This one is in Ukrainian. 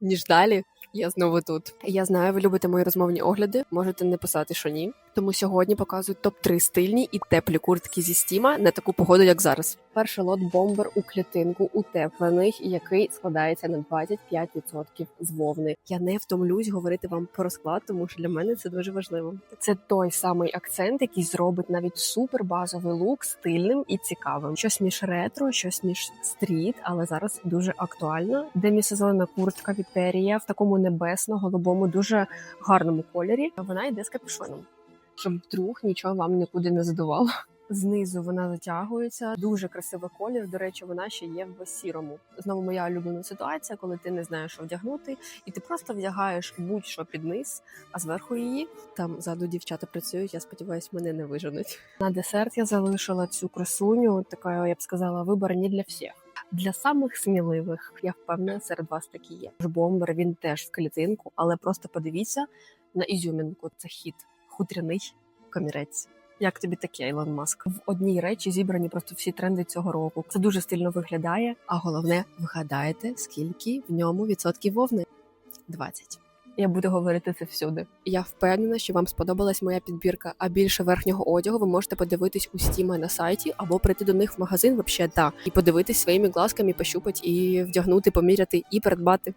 ніж далі. Я знову тут. Я знаю, ви любите мої розмовні огляди. Можете не писати, що ні. Тому сьогодні показую топ 3 стильні і теплі куртки зі стіма на таку погоду, як зараз. Перший лот бомбер у клітинку утеплений, який складається на 25% з вовни. Я не втомлюсь говорити вам про склад, тому що для мене це дуже важливо. Це той самий акцент, який зробить навіть супер базовий лук стильним і цікавим. Щось між ретро, щось між стріт, але зараз дуже актуально. Демісезонна куртка від Терія в такому небесно-голубому, дуже гарному кольорі. Вона йде з капюшоном, щоб вдруг нічого вам нікуди не задувало. Знизу вона затягується, дуже красивий колір. До речі, вона ще є в сірому. Знову моя улюблена ситуація, коли ти не знаєш, що вдягнути, і ти просто вдягаєш будь-що під низ, а зверху її там ззаду дівчата працюють. Я сподіваюся, мене не виженуть. На десерт я залишила цю красуню. Така я б сказала, вибор не для всіх. Для самих сміливих я впевнена, серед вас такі є. Бомбер він теж в клітинку, але просто подивіться на ізюмінку. Це хід хутряний комірець. Як тобі таке, Ілон Маск? В одній речі зібрані просто всі тренди цього року. Це дуже стильно виглядає. А головне, вгадаєте, скільки в ньому відсотків вовни? 20. Я буду говорити це всюди. Я впевнена, що вам сподобалась моя підбірка. А більше верхнього одягу ви можете подивитись у стіма на сайті або прийти до них в магазин, вообще да, і подивитись своїми глазками, пощупати і вдягнути, поміряти і придбати.